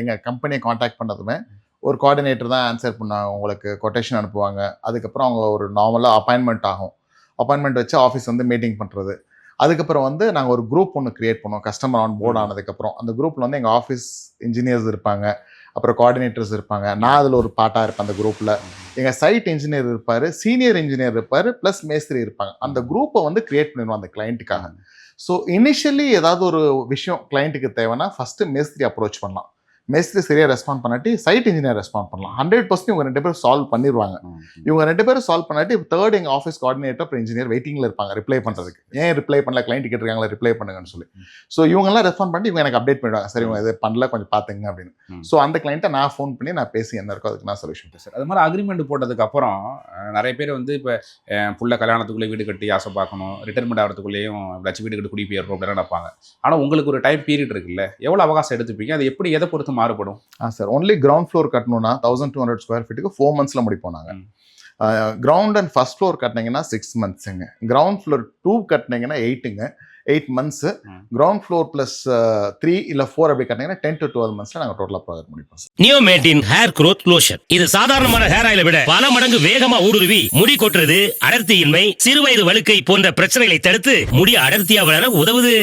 எங்கள் கம்பெனியை காண்டாக்ட் பண்ணதுமே ஒரு கோஆர்டினேட்டர் தான் ஆன்சர் பண்ணாங்க உங்களுக்கு கொட்டேஷன் அனுப்புவாங்க. அதுக்கப்புறம் அவங்க ஒரு நார்மலாக அப்பாயின்மெண்ட் ஆகும். அப்பாயின்மெண்ட் வச்சு ஆஃபீஸ் வந்து மீட்டிங் பண்ணுறது அதுக்கப்புறம் வந்து நாங்கள் ஒரு குரூப் ஒன்று கிரியேட் பண்ணோம் கஸ்டமர் ஆன் போர்ட் ஆனதுக்கப்புறம். அந்த குரூப்பில் வந்து எங்கள் ஆஃபீஸ் இன்ஜினியர்ஸ் இருப்பாங்க அப்புறம் கோஆர்டினேட்டர்ஸ் இருப்பாங்க. நான் அதில் ஒரு பார்ட்டாக இருப்பேன் அந்த குரூப்பில் எங்கள் சைட் இன்ஜினியர் இருப்பார் சீனியர் இன்ஜினியர் இருப்பார் ப்ளஸ் மேஸ்திரி இருப்பாங்க. அந்த குரூப்பை வந்து கிரியேட் பண்ணிடுவோம் அந்த கிளைண்ட்டுக்காக ஸோ இனிஷியலி ஏதாவது ஒரு விஷயம் கிளைண்ட்டுக்கு தேவைன்னா ஃபஸ்ட்டு மேஸ்திரி அப்ரோச் பண்ணலாம். மேஸ்திரி சரியாக ரெஸ்பாண்ட் பண்ணாட்டி சைட் இன்ஜினியர் ரெஸ்பாண்ட் பண்ணலாம். ஹண்ட்ரட் பர்சன்ட் இவங்க ரெண்டு பேரும் சால்வ் பண்ணிடுவாங்க இவங்க ரெண்டு பேரும் சால்வ் பண்ணாட்டி தேர்ட் எங்கள் ஆஃபீஸ் கோஆர்டினேட்டர் அப்புறம் இன்ஜினியர் வெயிட்டிங்கில் இருப்பாங்க ரிப்ளை பண்ணுறதுக்கு ஏன் ரிப்ளை பண்ணல? கிளைண்ட் கேட்டிருக்காங்களா ரிப்ளை பண்ணுங்கன்னு சொல்லி. ஸோ இவங்கெல்லாம் ரெஸ்பாண்ட் பண்ணி இவங்க எனக்கு அப்டேட் பண்ணிடுவாங்க. சரி இவங்க இது பண்ணல கொஞ்சம் பார்த்துங்க அப்படின்னு. ஸோ அந்த கிளைண்ட்டை நான் ஃபோன் பண்ணி நான் பேசி என்ன இருக்கோ அதுக்கு நான் சொல்யூஷன் சார் அது மாதிரி அக்ரிமெண்ட் போட்டதுக்கு அப்புறம் அஹ், நிறைய பேர் வந்து இப்போ புள்ள கல்யாணத்துக்குள்ளே வீடு கட்டி ஆசை பார்க்கணும் ரிட்டைர்மெண்ட் ஆகிறதுக்குள்ளேயும் எப்படியாச்சும் வீடு கட்டி குடி போயிடணும் அப்படின்னு நினைப்பாங்க. ஆனால் உங்களுக்கு ஒரு டைம் பீரியட் இருக்குல்ல? எவ்வளோ அவகாசம் எடுத்துப்பீங்க? அது எப்படி எதை பொறுத்து மாறுபடும். ஆ சார் ஒன்லி கிரவுண்ட் ஃப்ளோர் கட்டணும்னா தௌசண்ட் டூ ஹண்ட்ரட் ஸ்கொயர் ஃபீட்டுக்கு ஃபோர் மந்த்ஸில் முடிப்போம் நாங்கள். கிரவுண்ட் அண்ட் ஃபர்ஸ்ட் ஃப்ளோர் கட்டினீங்கன்னா சிக்ஸ் மந்த்ஸுங்க கிரவுண்ட் ஃப்ளோர் டூ கட்டினீங்கன்னா எயிட்டுங்க eight months. Ground floor plus three இல்லை ஃபோர் அப்படி கட்டினீங்கன்னா டென் டு டுவெல் மந்த்ஸில் நாங்கள் டோட்டலாக ப்ராஜெக்ட் முடிப்போம் சார் நியோமேட்டின் ஹேர் growth லோஷன் இது சாதாரணமான ஹேர் ஆயிலை விட பல மடங்கு வேகமா ஊடுருவி முடி கொட்டுறது அடர்த்தியின்மை சிறுவயது வழுக்கை போன்ற பிரச்சனைகளை தடுத்து முடி அடர்த்தியா வளர உதவுது.